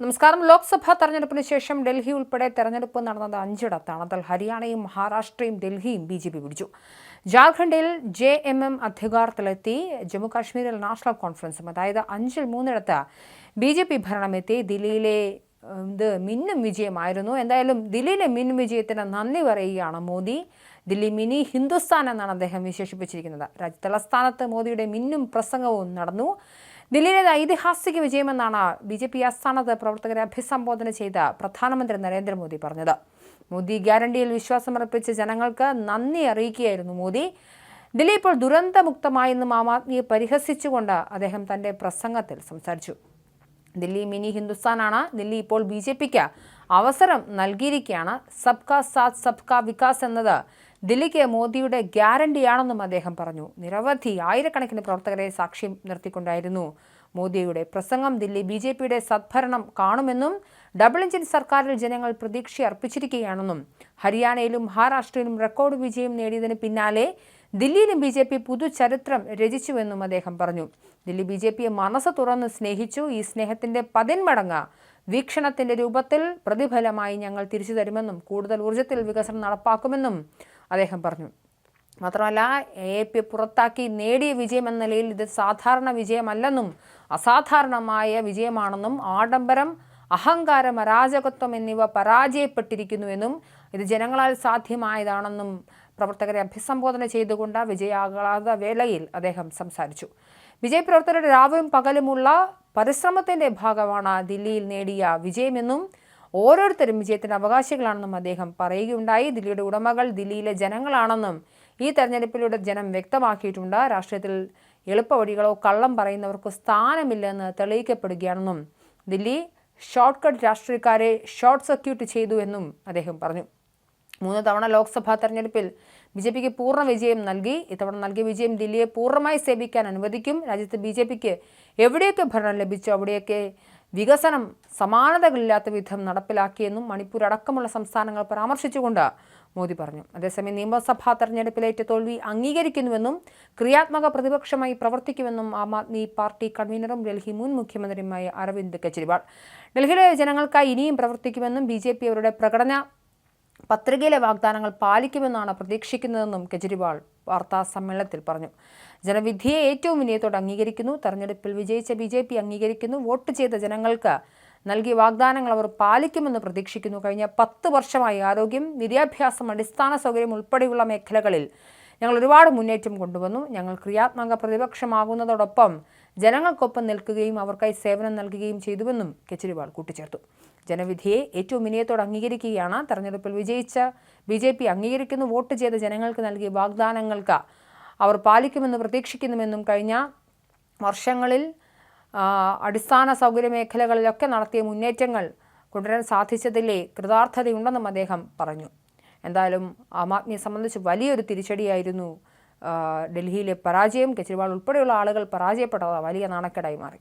നമസ്കാരം. ലോക്സഭാ തെരഞ്ഞെടുപ്പിന് ശേഷം ഡൽഹി ഉൾപ്പെടെ തെരഞ്ഞെടുപ്പ് നടന്നത് അഞ്ചിടത്താണ്. അതിൽ ഹരിയാനയും മഹാരാഷ്ട്രയും ഡൽഹിയും ബി ജെ പി പിടിച്ചു. ജാർഖണ്ഡിൽ ജെ എം എം അധികാരത്തിലെത്തി. ജമ്മുകാശ്മീരിൽ നാഷണൽ കോൺഫറൻസും. അതായത് അഞ്ചിൽ മൂന്നിടത്ത് ബി ജെ പി ഭരണമെത്തി. ദില്ലിയിലെ ഇത് മിന്നും വിജയമായിരുന്നു. എന്തായാലും ദില്ലിയിലെ മിന്നും വിജയത്തിന് നന്ദി പറയുകയാണ് മോദി. ദില്ലി മിനി ഹിന്ദുസ്ഥാൻ എന്നാണ് അദ്ദേഹം വിശേഷിപ്പിച്ചിരിക്കുന്നത്. രാജ്യതലസ്ഥാനത്ത് മോദിയുടെ മിന്നും പ്രസംഗവും നടന്നു. ദില്ലിയിലെ ഐതിഹാസിക വിജയമെന്നാണ് ബി ജെ പി ആസ്ഥാനത്ത് പ്രവർത്തകരെ അഭിസംബോധന ചെയ്ത പ്രധാനമന്ത്രി നരേന്ദ്രമോദി പറഞ്ഞത്. മോദി ഗ്യാരണ്ടിയിൽ വിശ്വാസമർപ്പിച്ച ജനങ്ങൾക്ക് നന്ദി അറിയിക്കുകയായിരുന്നു മോദി. ദില്ലി ഇപ്പോൾ ദുരന്തമുക്തമായെന്നും ആം ആദ്മിയെ പരിഹസിച്ചുകൊണ്ട് അദ്ദേഹം തന്റെ പ്രസംഗത്തിൽ സംസാരിച്ചു. ദില്ലി മിനി ഹിന്ദുസ്ഥാനാണ്. ദില്ലി ഇപ്പോൾ ബി ജെ പിക്ക് അവസരം നൽകിയിരിക്കുകയാണ്. സബ്കാ സാത്ത് സബ്കാ വികാസ് എന്നത് ദില്ലിക്ക് മോദിയുടെ ഗ്യാരണ്ടിയാണെന്നും അദ്ദേഹം പറഞ്ഞു. നിരവധി ആയിരക്കണക്കിന് പ്രവർത്തകരെ സാക്ഷ്യം നിർത്തിക്കൊണ്ടായിരുന്നു മോദിയുടെ പ്രസംഗം. ദില്ലി ബി ജെ പിയുടെ സദ്ഭരണം കാണുമെന്നും ഡബിൾ എഞ്ചിൻ സർക്കാരിൽ ജനങ്ങൾ പ്രതീക്ഷ അർപ്പിച്ചിരിക്കുകയാണെന്നും ഹരിയാനയിലും മഹാരാഷ്ട്രയിലും റെക്കോർഡ് വിജയം നേടിയതിന് പിന്നാലെ ദില്ലിയിലും ബി ജെ പി പുതുചരിത്രം രചിച്ചുവെന്നും അദ്ദേഹം പറഞ്ഞു. ദില്ലി ബി ജെ പിയെ മനസ്സ് തുറന്ന് സ്നേഹിച്ചു. ഈ സ്നേഹത്തിന്റെ പതിന്മടങ്ങ് വീക്ഷണത്തിന്റെ രൂപത്തിൽ പ്രതിഫലമായി ഞങ്ങൾ തിരിച്ചു തരുമെന്നും കൂടുതൽ ഊർജത്തിൽ വികസനം നടപ്പാക്കുമെന്നും അദ്ദേഹം പറഞ്ഞു. മാത്രമല്ല എ പി പുറത്താക്കി നേടിയ വിജയം എന്ന നിലയിൽ ഇത് സാധാരണ വിജയമല്ലെന്നും അസാധാരണമായ വിജയമാണെന്നും ആഡംബരം അഹങ്കാരം അരാജകത്വം എന്നിവ പരാജയപ്പെട്ടിരിക്കുന്നുവെന്നും ഇത് ജനങ്ങളാൽ സാധ്യമായതാണെന്നും പ്രവർത്തകരെ അഭിസംബോധന ചെയ്തുകൊണ്ട് വിജയാഹ്ലാദ വേളയിൽ അദ്ദേഹം സംസാരിച്ചു. വിജയ് പ്രവർത്തകരുടെ രാവും പകലുമുള്ള പരിശ്രമത്തിന്റെ ഭാഗമാണ് ദില്ലിയിൽ നേടിയ വിജയമെന്നും ഓരോരുത്തരും വിജയത്തിന് അവകാശികളാണെന്നും അദ്ദേഹം പറയുകയുണ്ടായി. ദില്ലിയുടെ ഉടമകൾ ദില്ലിയിലെ ജനങ്ങളാണെന്നും ഈ തെരഞ്ഞെടുപ്പിലൂടെ ജനം വ്യക്തമാക്കിയിട്ടുണ്ട്. രാഷ്ട്രീയത്തിൽ എളുപ്പവഴികളോ കള്ളം പറയുന്നവർക്ക് സ്ഥാനമില്ലെന്ന് തെളിയിക്കപ്പെടുകയാണെന്നും ദില്ലി ഷോർട്ട് കട്ട് രാഷ്ട്രീയക്കാരെ ഷോർട്ട് സർക്യൂട്ട് ചെയ്തു എന്നും അദ്ദേഹം പറഞ്ഞു. മൂന്ന് തവണ ലോക്സഭാ തെരഞ്ഞെടുപ്പിൽ ബി ജെ പിക്ക് പൂർണ വിജയം നൽകി. ഇത്തവണ നൽകിയ വിജയം ദില്ലിയെ പൂർണമായി സേവിക്കാൻ അനുവദിക്കും. രാജ്യത്ത് ബി ജെ പിക്ക് എവിടെയൊക്കെ ഭരണം ലഭിച്ചോ അവിടെയൊക്കെ വികസനം സമാനതകളില്ലാത്ത വിധം നടപ്പിലാക്കിയെന്നും മണിപ്പൂർ അടക്കമുള്ള സംസ്ഥാനങ്ങൾ പരാമർശിച്ചുകൊണ്ട് മോദി പറഞ്ഞു. അതേസമയം നിയമസഭാ തെരഞ്ഞെടുപ്പിലേറ്റ തോൽവി അംഗീകരിക്കുന്നുവെന്നും ക്രിയാത്മക പ്രതിപക്ഷമായി പ്രവർത്തിക്കുമെന്നും ആം ആദ്മി പാർട്ടി കൺവീനറും ഡൽഹി മുൻ മുഖ്യമന്ത്രിയുമായ അരവിന്ദ് കെജ്രിവാൾ. ഡൽഹിയിലെ ജനങ്ങൾക്കായി ഇനിയും പ്രവർത്തിക്കുമെന്നും ബി അവരുടെ പ്രകടന പത്രികയിലെ വാഗ്ദാനങ്ങൾ പാലിക്കുമെന്നാണ് പ്രതീക്ഷിക്കുന്നതെന്നും കെജ്രിവാൾ വാർത്താ സമ്മേളനത്തിൽ പറഞ്ഞു. ജനവിധിയെ ഏറ്റവും വിനയത്തോടെ അംഗീകരിക്കുന്നു. തെരഞ്ഞെടുപ്പിൽ വിജയിച്ച ബി ജെ പി അംഗീകരിക്കുന്നു. വോട്ട് ചെയ്ത ജനങ്ങൾക്ക് നൽകിയ വാഗ്ദാനങ്ങൾ അവർ പാലിക്കുമെന്ന് പ്രതീക്ഷിക്കുന്നു. കഴിഞ്ഞ പത്ത് വർഷമായി ആരോഗ്യം വിദ്യാഭ്യാസം അടിസ്ഥാന സൗകര്യം ഉൾപ്പെടെയുള്ള മേഖലകളിൽ ഞങ്ങൾ ഒരുപാട് മുന്നേറ്റം കൊണ്ടുവന്നു. ഞങ്ങൾ ക്രിയാത്മക പ്രതിപക്ഷമാകുന്നതോടൊപ്പം ജനങ്ങൾക്കൊപ്പം നിൽക്കുകയും അവർക്കായി സേവനം നൽകുകയും ചെയ്തുവെന്നും കെജ്രിവാൾ കൂട്ടിച്ചേർത്തു. ജനവിധിയെ ഏറ്റവും വിനയത്തോടെ അംഗീകരിക്കുകയാണ്. തെരഞ്ഞെടുപ്പിൽ വിജയിച്ച ബി ജെ പി അംഗീകരിക്കുന്നു. വോട്ട് ചെയ്ത ജനങ്ങൾക്ക് നൽകിയ വാഗ്ദാനങ്ങൾക്ക് അവർ പാലിക്കുമെന്ന് പ്രതീക്ഷിക്കുന്നുവെന്നും കഴിഞ്ഞ വർഷങ്ങളിൽ അടിസ്ഥാന സൗകര്യ മേഖലകളിലൊക്കെ നടത്തിയ മുന്നേറ്റങ്ങൾ കൊണ്ടുവരാൻ സാധിച്ചതിലെ കൃതാർത്ഥതയുണ്ടെന്നും അദ്ദേഹം പറഞ്ഞു. എന്തായാലും ആം ആദ്മിയെ സംബന്ധിച്ച് വലിയൊരു തിരിച്ചടിയായിരുന്നു ഡൽഹിയിലെ പരാജയം. കെജ്രിവാൾ ഉൾപ്പെടെയുള്ള ആളുകൾ പരാജയപ്പെട്ടത് വലിയ നാണക്കേടായി മാറി.